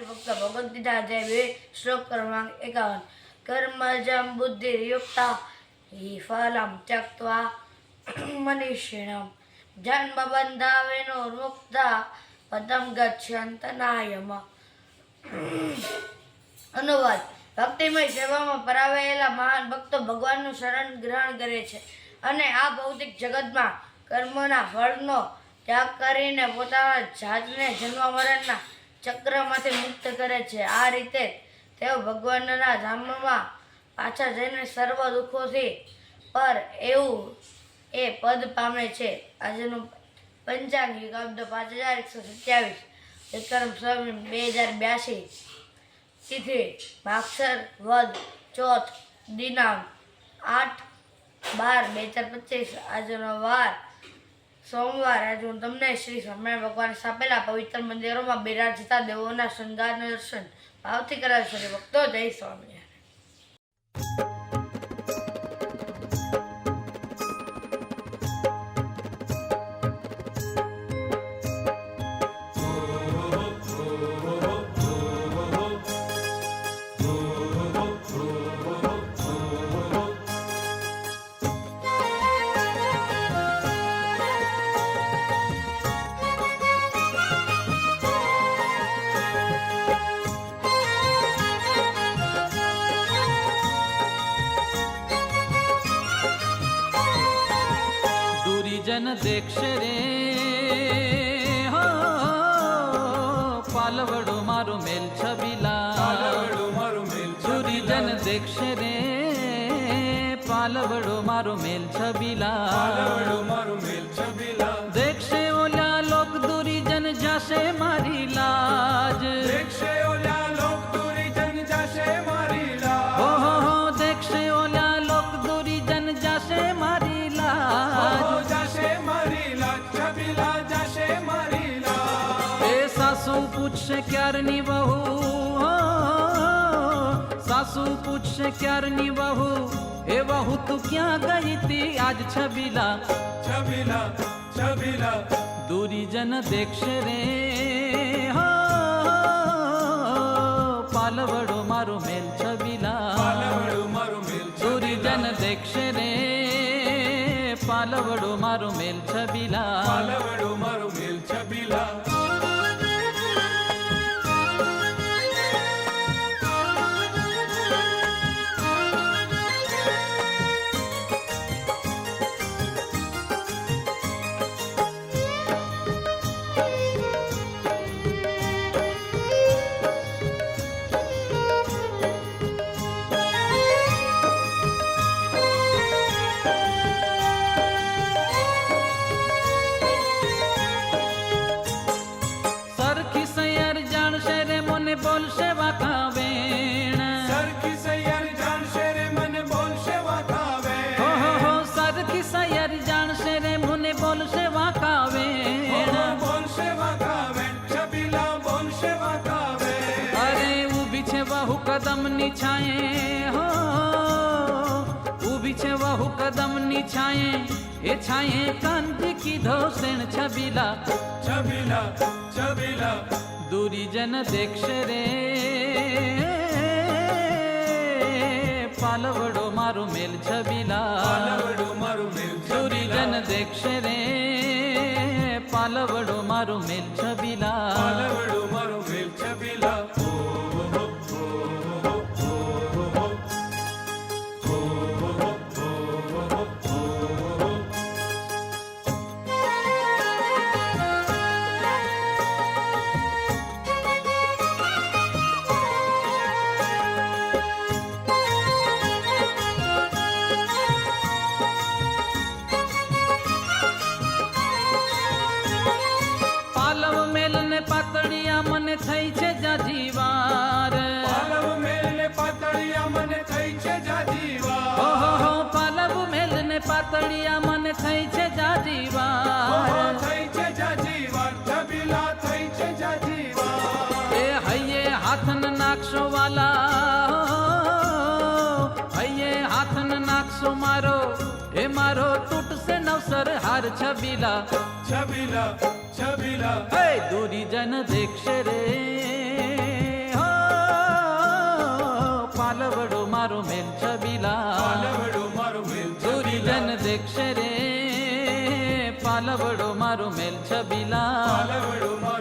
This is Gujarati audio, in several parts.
ભક્ત ભગવદ ગીતા અધ્યાય બે શ્લોક ક્રમાંક એકાવન. કર્મજમ બુદ્ધિ યુક્તા હિ ફલમ ત્યક્ત્વા મનીષિણમ. જન્મ બંધાવેનો મુક્તા પદમ ગચ્છંત નાયમ અનુવાદ. ભક્તિમય સેવામાં પરાવેલા મહાન ભક્તો ભગવાનનું શરણ ગ્રહણ કરે છે અને આ ભૌતિક જગતમાં કર્મના ફળનો ત્યાગ કરીને પોતાના જાતને જન્મ મરણના ચક્રમાંથી મુક્ત કરે છે. આ રીતે તેઓ ભગવાનના ધામમાં પાછા જઈને સર્વ દુઃખોથી પર એવું એ પદ પામે છે. આજનું પંચાંગ યુગાબ્દ પાંચ હજાર એકસો સત્યાવીસ વિક્રમ સ્વામી બે હજાર બ્યાસી તિથિ માક્ષર વદ ચોથ દિનાંક આઠ બાર બે હજાર પચીસ. આજનો વાર સોમવાર હું તમને શ્રી સ્વામિનારાયણ ભગવાન સ્થાપેલા પવિત્ર મંદિરોમાં બિરાજતા દેવોના શૃંગારના દર્શન ભાવથી કરાવશો રે ભક્તો, જય સ્વામિનારાયણ. क्षरे हो पालवडो मारू मेल छबिला. सुरिजन क्षरे पालवडो मारू मेल छबिला. પૂછશે ક્યારની બહુ હો, સાસુ પૂછશે ક્યારની બહુ એ બહુ તું ક્યાં ગઈ તી આજ છબીલા છબીલા છબીલા દુરીજન દેખશે રે હો પાલવડો મારો મેલ છબીલા પાલવડો મારો મેલ દુરીજન દેખશે રે પાલવડો મારો મેલ છબીલા પાલવડો મારો કદમની છાયે એ છાયે કાંતિ કીધો શેણ છબીલા. છબીલા છબીલા. દુરીજન દેખશે રે. પાલવડો મારો મેલ છબીલા. તળિયા મને થઈ છે જાજીવાર એ હૈયે હાથન નાખશો વાલા. હૈયે હાથન નાખશો મારો. એ મારો તૂટશે નવસર હાર છબીલા. છબીલા છબીલા હે દૂરી જન દેખશે રે. પાલવડો મારો મેલ છબીલા. પાલવડો મારો મેલ છબીલા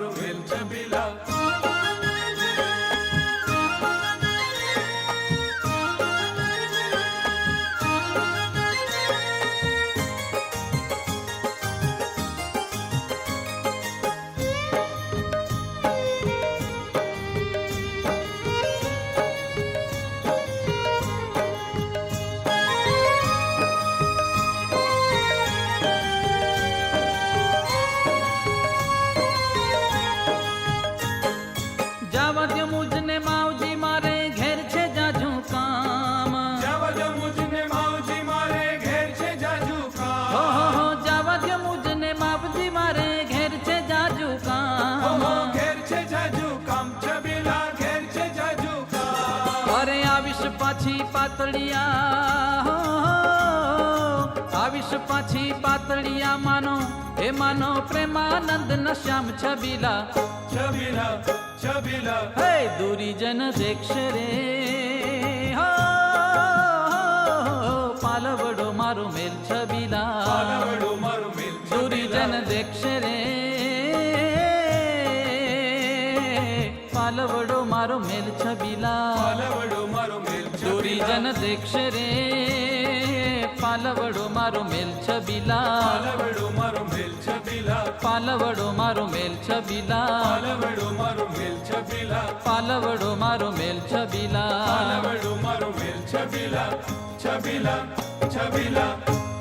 પાતળિયા આવીશ પાછી પાતળિયા માનો. હે માનો પ્રેમાનંદ ન શ્યામ છબીલા. છબીલા છબીલા. હે દુરીજન દેખશે રે. પાલવડો મારું મેલ છબીલા. પાલવડો મારું મેલ દુરીજન દેખશે રે. પાલવડો મારો મેલ છબીલા. પાલવડો મારો મેલ દુરીજન દેખશે રે પાલવડો મારો મેલ છબીલા પાલવડો મારો મેલ છબીલા પાલવડો મારો મેલ છબીલા પાલવડો મારો મેલ છબીલા પાલવડો મારો મેલ છબીલા પાલવડો મારો મેલ છબીલા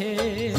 আছে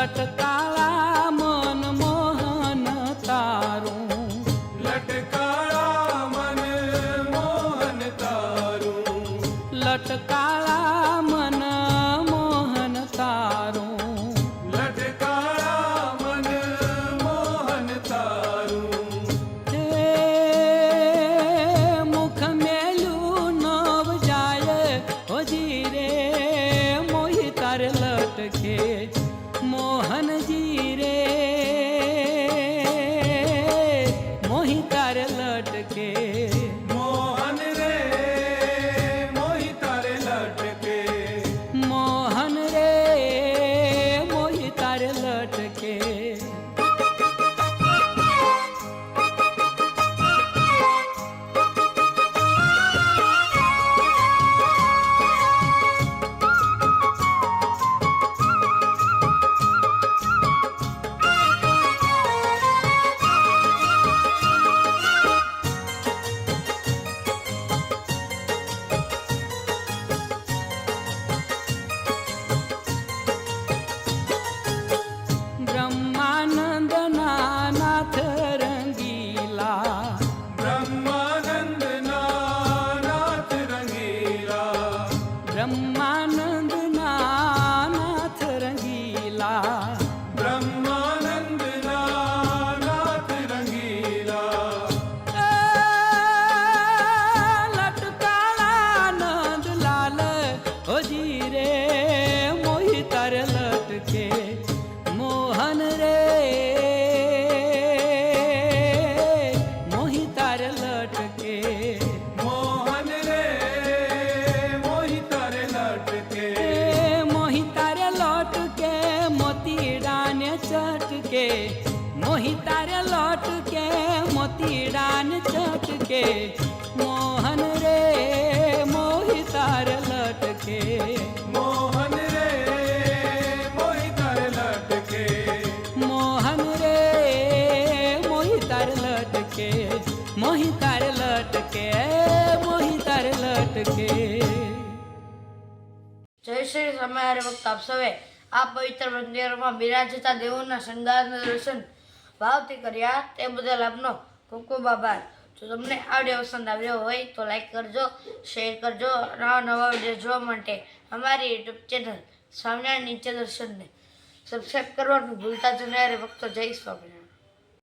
कर्नाटका લટકે મોહી તારે લટકે મોહી તારે લટકે જય શ્રી સમયારે વખત આપ સૌએ આ પવિત્ર મંદિરમાં બિરાજતા દેવોના શણગારના દર્શન ભાવથી કર્યા, તે બદલ આપનો ખૂબ ખૂબ આભાર. જો તમને આ પસંદ આવ્યો હોય તો લાઈક કરજો શેર કરજો, નવા નવા વીડિયો જોવા માટે અમારી યુટ્યુબ ચેનલ સ્વામિનારાયણ નીચે દર્શનને સબસ્ક્રાઈબ કરવાનું ભૂલતા જ નહીં. ભક્તો, જય સ્વામિનારાયણ.